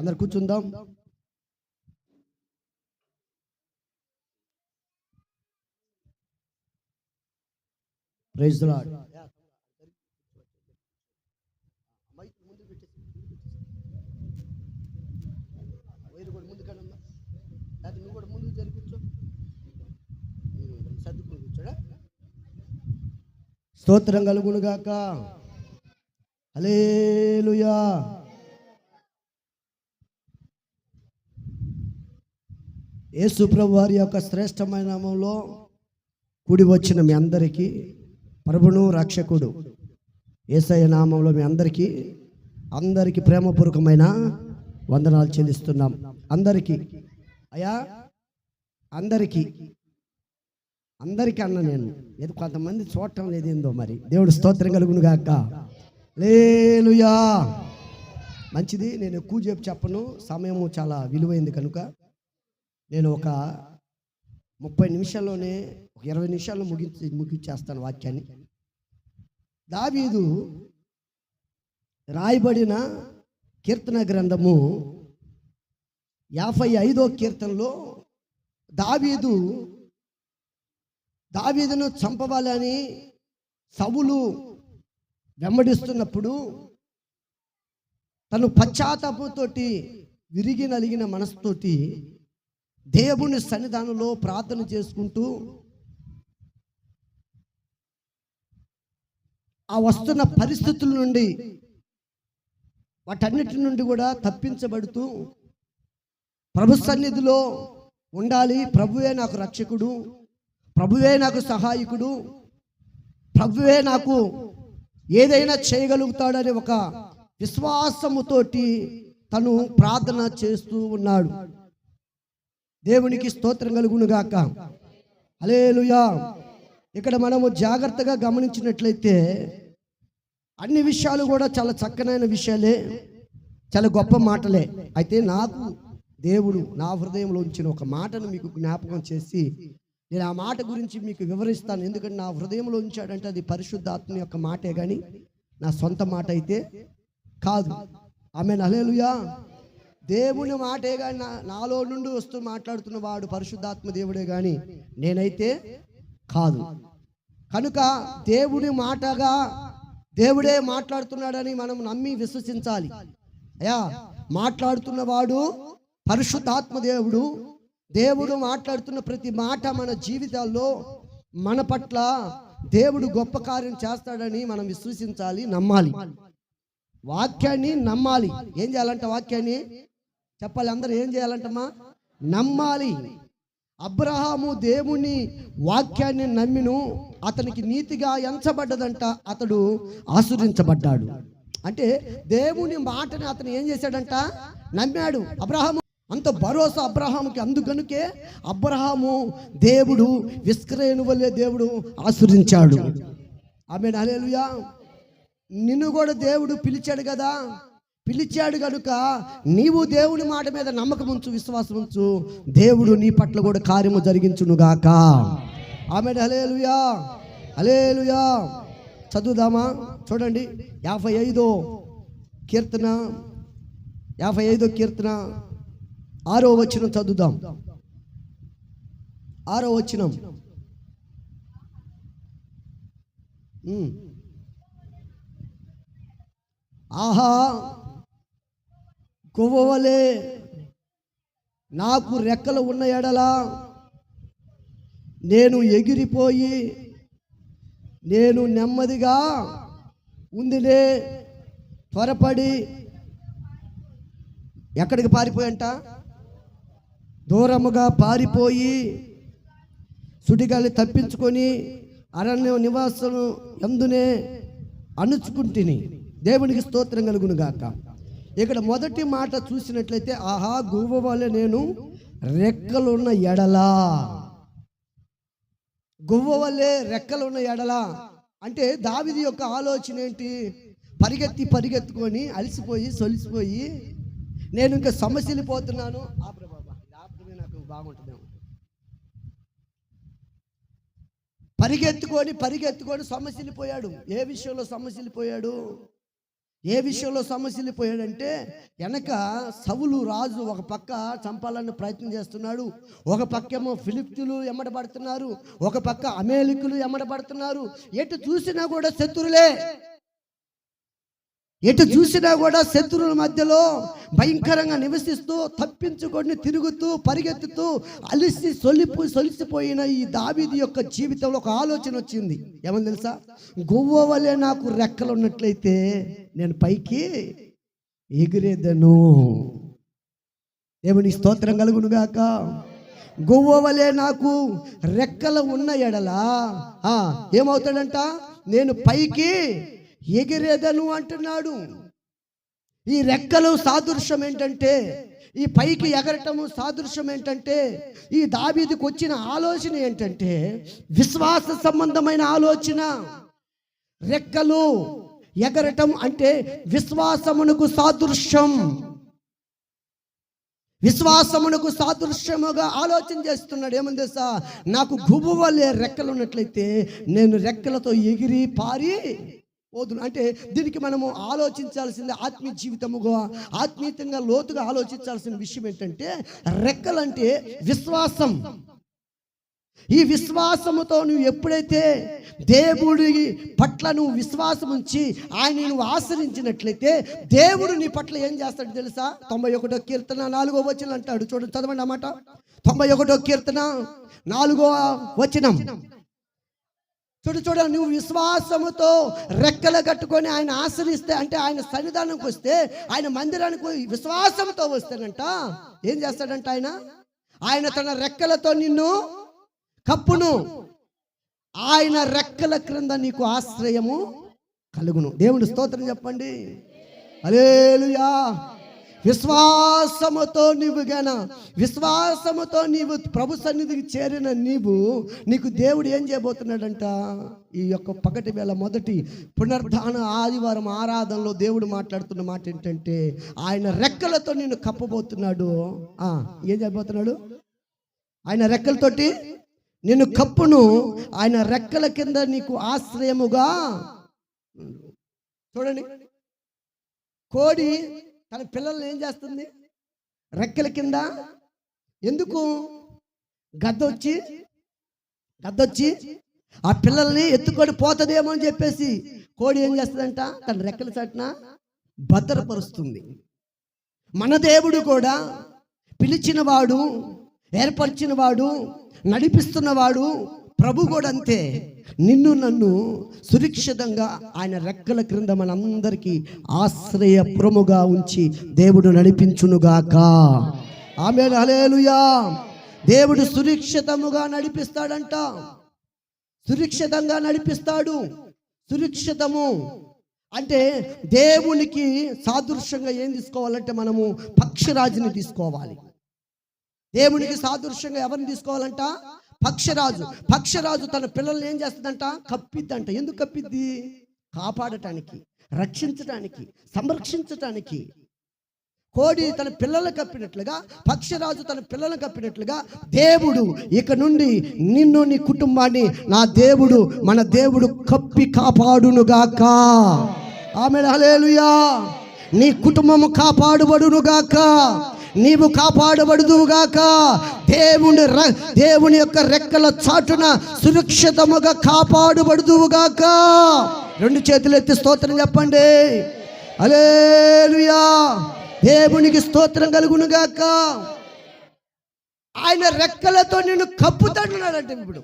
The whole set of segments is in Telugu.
అందరు కూర్చుందాం. ప్రైజ్ లార్డ్ వైరు కూడా ముందు యేసుప్రభు యేసు వారి యొక్క శ్రేష్టమైన నామంలో కూడి వచ్చిన మీ అందరికీ ప్రభును రక్షకుడు ఏసయ్య నామంలో మీ అందరికీ అందరికీ ప్రేమపూర్వకమైన వందనాలు చెల్లిస్తున్నాం. అందరికీ అయ్యా అందరికీ అందరికీ అన్న నేను. ఏదో కొంతమంది చూడటం లేదేందో మరి. దేవుడు స్తోత్రం కలుగును గాక. లేలుయా మంచిది నేను ఎక్కువ చెప్పి చెప్పను సమయము చాలా విలువైంది కనుక. నేను ఒక ముప్పై నిమిషాల్లోనే ఒక ఇరవై నిమిషాల్లో ముగించి ముగించేస్తాను వాక్యాన్ని. దావీదు రాయబడిన కీర్తన గ్రంథము యాభై ఐదో కీర్తనలో దావీదు దావీదును చంపవాలని సవులు వెంబడిస్తున్నప్పుడు తను పశ్చాత్తాపంతోటి విరిగి నలిగిన మనసుతోటి దేవుని సన్నిధానంలో ప్రార్థన చేసుకుంటూ ఆ వస్తున్న పరిస్థితుల నుండి వాటన్నిటి నుండి కూడా తప్పించబడుతూ ప్రభు సన్నిధిలో ఉండాలి. ప్రభువే నాకు రక్షకుడు ప్రభువే నాకు సహాయకుడు ప్రభువే నాకు ఏదైనా చేయగలుగుతాడని ఒక విశ్వాసముతోటి తను ప్రార్థన చేస్తూ ఉన్నాడు. దేవునికి స్తోత్రం కలుగును గాక హల్లెలూయా. ఇక్కడ మనము జాగ్రత్తగా గమనించినట్లయితే అన్ని విషయాలు కూడా చాలా చక్కనైన విషయాలే చాలా గొప్ప మాటలే. అయితే నాకు దేవుడు నా హృదయంలో ఉంచిన ఒక మాటను మీకు జ్ఞాపకం చేసి నేను ఆ మాట గురించి మీకు వివరిస్తాను. ఎందుకంటే నా హృదయంలో ఉంచాడంటే అది పరిశుద్ధాత్మ యొక్క మాటే కానీ నా సొంత మాట అయితే కాదు. ఆమె నలేలుయా దేవుని మాటే కానీ నా నాలో నుండి వస్తూ మాట్లాడుతున్న వాడు పరిశుద్ధాత్మ దేవుడే కానీ నేనైతే కాదు. కనుక దేవుని మాటగా దేవుడే మాట్లాడుతున్నాడని మనం నమ్మి విశ్వసించాలి. అయా మాట్లాడుతున్నవాడు పరిశుద్ధాత్మ దేవుడు. దేవుడు మాట్లాడుతున్న ప్రతి మాట మన జీవితాల్లో మన పట్ల దేవుడు గొప్ప కార్యం చేస్తాడని మనం విశ్వసించాలి నమ్మాలి. వాక్యాన్ని నమ్మాలి. ఏం చేయాలంటే వాక్యాన్ని? చెప్పాలి అందరూ ఏం చేయాలంటమ్మా? నమ్మాలి. అబ్రహాము దేవుని వాక్యాన్ని నమ్మిను అతనికి నీతిగా ఎంచబడ్డదంట అతడు ఆశ్రయించబడ్డాడు. అంటే దేవుని మాటని అతను ఏం చేశాడంట? నమ్మాడు. అబ్రహాము అంత భరోసా అబ్రహాముకి అందుకనుకే అబ్రహాము దేవుడు విస్క్రయను వల్లే దేవుడు ఆశ్రయించాడు. ఆమె నలేలుయా నిన్ను కూడా దేవుడు పిలిచాడు కదా? పిలిచాడు కనుక నీవు దేవుని మాట మీద నమ్మకం ఉంచు విశ్వాసం ఉంచు దేవుడు నీ పట్ల కూడా కార్యము జరిగించునుగాక. ఆమె హలేలుయా హలేలుయా చదువుదామా? చూడండి. యాభై ఐదో కీర్తన. యాభై ఐదో కీర్తన. ఆరో వచనం చదువుదాం. ఆరో వచనం. ఆహా. కొవ్వవలే నాకు రెక్కలు ఉన్న ఎడలా నేను ఎగిరిపోయి నేను నెమ్మదిగా ఉందిలే త్వరపడి. ఎక్కడికి పారిపోయంట? దూరముగా పారిపోయి సుడిగాలి తప్పించుకొని అరణ్య నివాసం ఎందునే అణుచుకుంటుని. దేవునికి స్తోత్రం కలుగును గాక ఇక్కడ మొదటి మాట చూసినట్లయితే ఆహా గువ్వ వలె నేను రెక్కలున్న ఎడలా. గువ్వ వల్లే రెక్కలున్న ఎడలా. అంటే దావిది యొక్క ఆలోచన ఏంటి? పరిగెత్తి పరిగెత్తుకొని అలసిపోయి సొలిసిపోయి నేను ఇంకా సమస్యలు పోతున్నాను. ఆపరే బాబా నాకు బాగుంటుందేమో పరిగెత్తుకొని పరిగెత్తుకొని సమస్యలు పోయాడు. ఏ విషయంలో సమస్యలు పోయాడు? ఏ విషయంలో సమస్యలు పోయాడంటే వెనక సవులు రాజు ఒక పక్క చంపాలని ప్రయత్నం చేస్తున్నాడు ఒక పక్కేమో ఫిలిప్తులు ఎమ్మడబడుతున్నారు ఒక పక్క అమేలికులు ఎమ్మడబడుతున్నారు ఎటు చూసినా కూడా శత్రులే. ఎటు చూసినా కూడా శత్రువుల మధ్యలో భయంకరంగా నివసిస్తూ తప్పించుకొని తిరుగుతూ పరిగెత్తుతూ అలిసి సొలిపో సొలిసిపోయిన ఈ దావీది యొక్క జీవితంలో ఒక ఆలోచన వచ్చింది. ఏమని తెలుసా? గువ్వ వలె నాకు రెక్కలు ఉన్నట్లయితే నేను పైకి ఎగిరేదను. దేవుని స్తోత్రం కలుగునుగాక. గువ్వ వలె నాకు రెక్కలు ఉన్న ఎడలా ఏమవుతాడంట? నేను పైకి ఎగిరేదను అంటున్నాడు. ఈ రెక్కలు సాదృశ్యం ఏంటంటే ఈ పైకి ఎగరటము సాదృశ్యం ఏంటంటే ఈ దావీదికి వచ్చిన ఆలోచన ఏంటంటే విశ్వాస సంబంధమైన ఆలోచన. రెక్కలు ఎగరటం అంటే విశ్వాసమునకు సాదృశ్యం. విశ్వాసమునకు సాదృశ్యముగా ఆలోచన చేస్తున్నాడు. ఏమని తెలుసా? నాకు గుబువలే రెక్కలు ఉన్నట్లయితే నేను రెక్కలతో ఎగిరి పారి పోదును అంటే దీనికి మనము ఆలోచించాల్సింది ఆత్మీయ జీవితముగా ఆత్మీయంగా లోతుగా ఆలోచించాల్సిన విషయం ఏంటంటే రెక్కలంటే విశ్వాసం. ఈ విశ్వాసముతో నువ్వు ఎప్పుడైతే దేవుడి పట్ల నువ్వు విశ్వాసం ఉంచి ఆయన నువ్వు ఆశ్రయించినట్లయితే దేవుడు నీ పట్ల ఏం చేస్తాడు తెలుసా? తొంభై ఒకటో కీర్తన నాలుగో వచనం అంటాడు చూడండి చదవండి అన్నమాట తొంభై ఒకటో కీర్తన నాలుగో వచనం. చూడు చూడ నువ్వు విశ్వాసముతో రెక్కలు కట్టుకొని ఆయన ఆశ్రయిస్తే అంటే ఆయన సన్నిధానంకి వస్తే ఆయన మందిరానికి పోయి విశ్వాసంతో వస్తానంట ఏం చేస్తాడంట ఆయన? ఆయన తన రెక్కలతో నిన్ను కప్పును. ఆయన రెక్కల క్రింద నీకు ఆశ్రయము కలుగును. దేవుడు స్తోత్రం చెప్పండి. అలేలుయా విశ్వాసముతో నీవు గన విశ్వాసముతో నీవు ప్రభు సన్నిధికి చేరిన నీవు నీకు దేవుడు ఏం చేయబోతున్నాడంట? ఈ యొక్క పగటి వేళ మొదటి పునర్ధాన ఆదివారం ఆరాధనలో దేవుడు మాట్లాడుతున్న మాట ఏంటంటే ఆయన రెక్కలతో నిన్ను కప్పబోతున్నాడు. ఏం చేయబోతున్నాడు? ఆయన రెక్కలతోటి నిన్ను కప్పును ఆయన రెక్కల కింద నీకు ఆశ్రయముగా చూడండి. కోడి తన పిల్లల్ని ఏం చేస్తుంది? రెక్కల కింద ఎందుకు గద్ద వచ్చి గద్ద వచ్చి ఆ పిల్లల్ని ఎత్తుకొని పోతుందేమో అని చెప్పేసి కోడి ఏం చేస్తుందంట? తన రెక్కల చట్న భద్రపరుస్తుంది. మన దేవుడు కూడా పిలిచినవాడు ఏర్పరిచినవాడు నడిపిస్తున్నవాడు ప్రభు కూడా అంతే. నిన్ను నన్ను సురక్షితంగా ఆయన రెక్కల క్రింద మనందరికీ ఆశ్రయపురముగా ఉంచి దేవుడు నడిపించునుగాక. ఆమె హలేలుయా దేవుడు సురక్షితముగా నడిపిస్తాడంట. సురక్షితంగా నడిపిస్తాడు. సురక్షితము. అంటే దేవునికి సాదృశ్యంగా ఏం తీసుకోవాలంటే మనము పక్షిరాజుని తీసుకోవాలి. దేవునికి సాదృశ్యంగా ఎవరిని తీసుకోవాలంట? పక్షరాజు. పక్షరాజు తన పిల్లల్ని ఏం చేస్తుందంట? కప్పిద్దంట. ఎందుకు కప్పిద్ది? కాపాడటానికి రక్షించటానికి సంరక్షించటానికి. కోడి తన పిల్లలు కప్పినట్లుగా పక్షిరాజు తన పిల్లలు కప్పినట్లుగా దేవుడు ఇక నుండి నిన్ను నీ కుటుంబాన్ని నా దేవుడు మన దేవుడు కప్పి కాపాడునుగాక. ఆమె హలేలుయా నీ కుటుంబము కాపాడుబడునుగాక. నీవు కాపాడబడుదువుగాక. దేవుని ర- దేవుని యొక్క రెక్కల చాటున సురక్షితముగా కాపాడుబడుదువుగాక. రెండు చేతులు ఎత్తి స్తోత్రం చెప్పండి. అలేలుయా దేవునికి స్తోత్రం కలుగునుగాక. ఆయన రెక్కలతో నిన్ను కప్పుతాడున్నాడంటే ఇప్పుడు.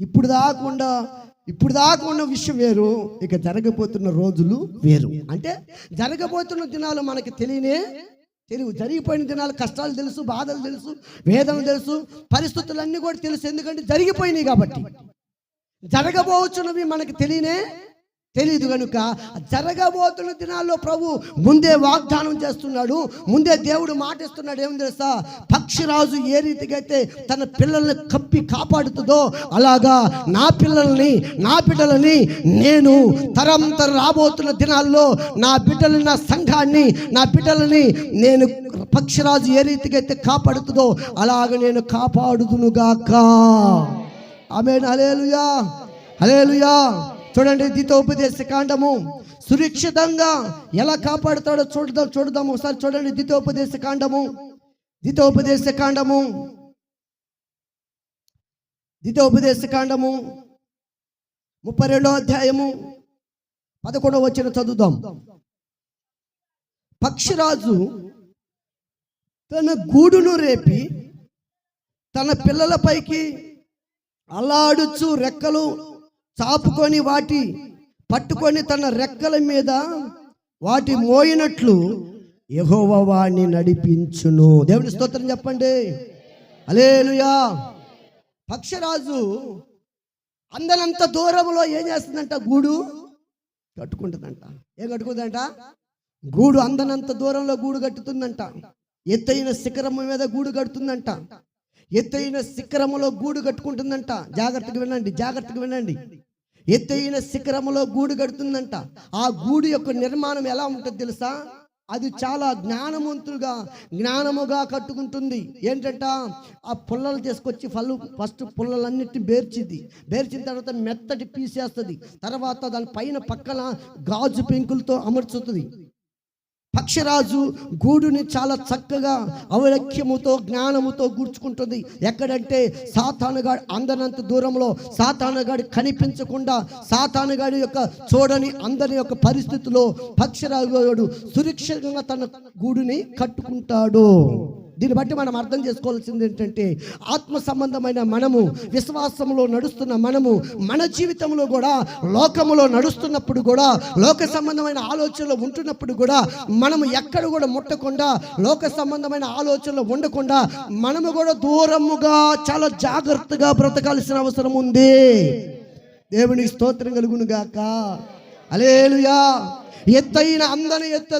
ఇప్పుడు దాకుండా ఇప్పుడు దాకా ఉన్న విషయం వేరు. ఇక జరగబోతున్న రోజులు వేరు. అంటే జరగబోతున్న దినాలు మనకి తెలియనే తెలుగు జరిగిపోయిన దినాలు కష్టాలు తెలుసు బాధలు తెలుసు వేదనలు తెలుసు పరిస్థితులన్నీ కూడా తెలుసు. ఎందుకంటే జరిగిపోయినాయి కాబట్టి. జరగబోచున్నవి మనకి తెలియనే తెలియదు కనుక జరగబోతున్న దినాల్లో ప్రభు ముందే వాగ్దానం చేస్తున్నాడు. ముందే దేవుడు మాటిస్తున్నాడు. ఏం తెలుసా? పక్షిరాజు ఏ రీతిగా అయితే తన పిల్లల్ని కప్పి కాపాడుతుందో అలాగా నా పిల్లల్ని నా బిడ్డలని నేను తరం తరం రాబోతున్న దినాల్లో నా బిడ్డలని నా సంఘాన్ని నా బిడ్డలని నేను పక్షిరాజు ఏ రీతిగా అయితే కాపాడుతుందో అలాగ నేను కాపాడుదునుగాక. ఆమె హలేలుయా హలేలుయా చూడండి ద్వితోపదేశ కాండము. సురక్షితంగా ఎలా కాపాడుతాడో చూడదాం చూడదాం. ఒకసారి చూడండి ద్వితోపదేశ కాండము. ద్వితోపదేశ కాండము. ద్వితోపదేశ కాండము. ముప్పై రెండో అధ్యాయము. పదకొండవ వచ్చిన చదువుదాం. పక్షిరాజు తన గూడును రేపి తన పిల్లలపైకి అల్లాడుచు రెక్కలు చాపుకొని వాటి పట్టుకొని తన రెక్కల మీద వాటి మోయినట్లు యెహోవా వాణ్ణి నడిపించును. దేవుని స్తోత్రం చెప్పండి. అలేలుయా పక్షరాజు అందనంత దూరంలో ఏం చేస్తుందంట? గూడు కట్టుకుంటుందంట. ఏం కట్టుకుందంట గూడు అందనంత దూరంలో గూడు కట్టుతుందంట. ఎత్తైన శిఖరము మీద గూడు కడుతుందంట. ఎత్తైన శిఖరములో గూడు కట్టుకుంటుందంట. జాగ్రత్తగా వినండి జాగ్రత్తగా వినండి. ఎత్తైన శిఖరములో గూడు కడుతుందంట ఆ గూడు యొక్క నిర్మాణం ఎలా ఉంటుంది తెలుసా? అది చాలా జ్ఞానవంతులుగా జ్ఞానముగా కట్టుకుంటుంది. ఏంటంట? ఆ పుల్లలు తీసుకొచ్చి ఫలు ఫస్ట్ పుల్లలన్నిటిని బేర్చిద్ది. బేర్చిన తర్వాత మెత్తటి పీసేస్తుంది. తర్వాత దాని పైన పక్కన గాజు పెంకులతో అమర్చుతుంది. పక్షిరాజు గూడుని చాలా చక్కగా అవలక్ష్యముతో జ్ఞానముతో గూర్చుకుంటుంది. ఎక్కడంటే సాతానుగాడు అందనంత దూరంలో సాతానుగాడు కనిపించకుండా సాతానుగాడి యొక్క చూడని అందరి యొక్క పరిస్థితిలో పక్షిరాజు సురక్షితంగా తన గూడుని కట్టుకుంటాడు. దీన్ని బట్టి మనం అర్థం చేసుకోవాల్సింది ఏంటంటే ఆత్మ సంబంధమైన మనము విశ్వాసంలో నడుస్తున్న మనము మన జీవితంలో కూడా లోకములో నడుస్తున్నప్పుడు కూడా లోక సంబంధమైన ఆలోచనలు ఉంటున్నప్పుడు కూడా మనము ఎక్కడ కూడా ముట్టకుండా లోక సంబంధమైన ఆలోచనలు ఉండకుండా మనము కూడా దూరముగా చాలా జాగ్రత్తగా బ్రతకాల్సిన అవసరం ఉంది. దేవునికి స్తోత్రం కలుగును గాక. అలేలుయా ఎత్తైన అందని ఎత్త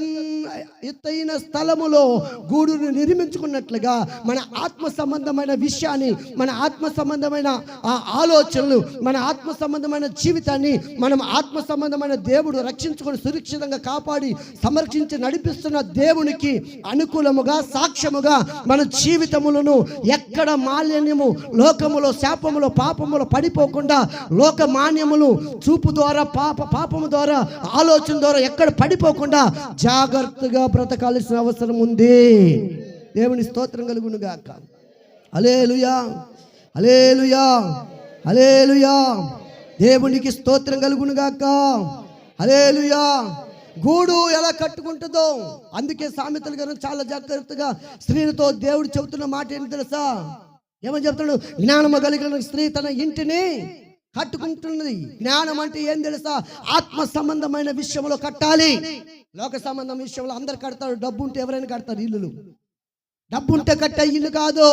ఎత్తైన స్థలములో గూడును నిర్మించుకున్నట్లుగా మన ఆత్మ సంబంధమైన విషయాన్ని మన ఆత్మ సంబంధమైన ఆ ఆలోచనలు మన ఆత్మ సంబంధమైన జీవితాన్ని మనం ఆత్మ సంబంధమైన దేవుడు రక్షించుకొని సురక్షితంగా కాపాడి సంరక్షించి నడిపిస్తున్న దేవునికి అనుకూలముగా సాక్ష్యముగా మన జీవితములను ఎక్కడ మాలిన్యము లోకములో శాపములో పాపములో పడిపోకుండా లోక మాన్యములు చూపు ద్వారా పాప పాపము ద్వారా ఆలోచన ద్వారా ఎక్కడ పడిపోకుండా జాగ్రత్తగా బ్రతకాల్సిన అవసరం ఉంది. దేవుని స్తోత్రం కలుగును గాక అలేలుయా అలేలుయా అలేలుయా దేవునికి స్తోత్రం కలుగునుగాక. అలేలుయా గూడు ఎలా కట్టుకుంటుందో అందుకే సామెతలు గారు చాలా జాగ్రత్తగా స్త్రీలతో దేవుడు చెబుతున్న మాట ఏంటి తెలుసా? ఏమని చెప్తాడు జ్ఞానము కలిగిన స్త్రీ తన ఇంటిని కట్టుకుంటున్నది. జ్ఞానం అంటే ఏం తెలుసా? ఆత్మ సంబంధమైన విషయంలో కట్టాలి. లోక సంబంధం విషయంలో అందరు కడతారు. డబ్బు ఉంటే ఎవరైనా కడతారు ఇల్లులు. డబ్బు ఉంటే కట్టే ఇల్లు కాదు.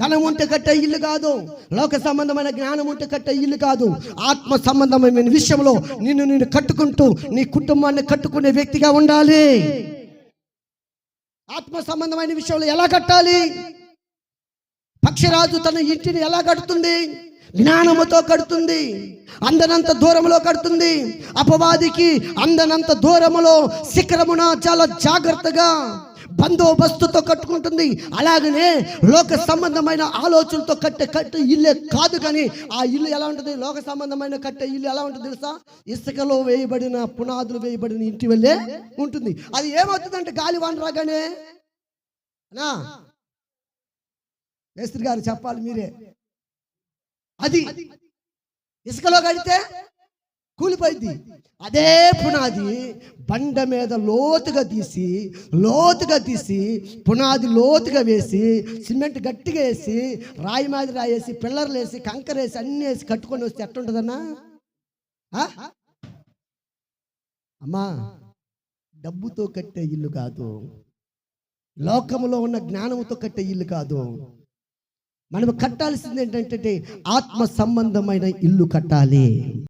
ధనం ఉంటే కట్టే ఇల్లు కాదు. లోక సంబంధమైన జ్ఞానం ఉంటే కట్టే ఇల్లు కాదు. ఆత్మ సంబంధమైన విషయంలో నిన్ను నేను కట్టుకుంటూ నీ కుటుంబాన్ని కట్టుకునే వ్యక్తిగా ఉండాలి. ఆత్మ సంబంధమైన విషయంలో ఎలా కట్టాలి? పక్షిరాజు తన ఇంటిని ఎలా కడుతుంది? జ్ఞానముతో కడుతుంది అందనంత దూరంలో కడుతుంది. అపవాదికి అందనంత దూరములో శిఖరమున చాలా జాగ్రత్తగా బందోబస్తుతో కట్టుకుంటుంది. అలాగనే లోక సంబంధమైన ఆలోచనలతో కట్టే కట్టే ఇల్లే కాదు కానీ ఆ ఇల్లు ఎలా ఉంటుంది? లోక సంబంధమైన కట్టే ఇల్లు ఎలా ఉంటుంది తెలుసా? ఇసుకలో వేయబడిన పునాదులు వేయబడిన ఇంటి వల్లే ఉంటుంది. అది ఏమవుతుందంటే గాలి వాన రాగానే? మేస్త్రి గారు చెప్పాలి మీరే. అది ఇసుకలో కడితే కూలిపోయింది. అదే పునాది బండ మీద లోతుగా తీసి లోతుగా తీసి పునాది లోతుగా వేసి సిమెంట్ గట్టిగా వేసి రాయి మాదిరి రాయేసి పిల్లర్లు వేసి కంకర వేసి అన్నీ వేసి కట్టుకొని వస్తే ఎట్టుంటుందన్నా అమ్మా డబ్బుతో కట్టే ఇల్లు కాదు. లోకములో ఉన్న జ్ఞానముతో కట్టే ఇల్లు కాదు. మనం కట్టాల్సింది ఏంటంటే ఆత్మ సంబంధమైన ఇల్లు కట్టాలి.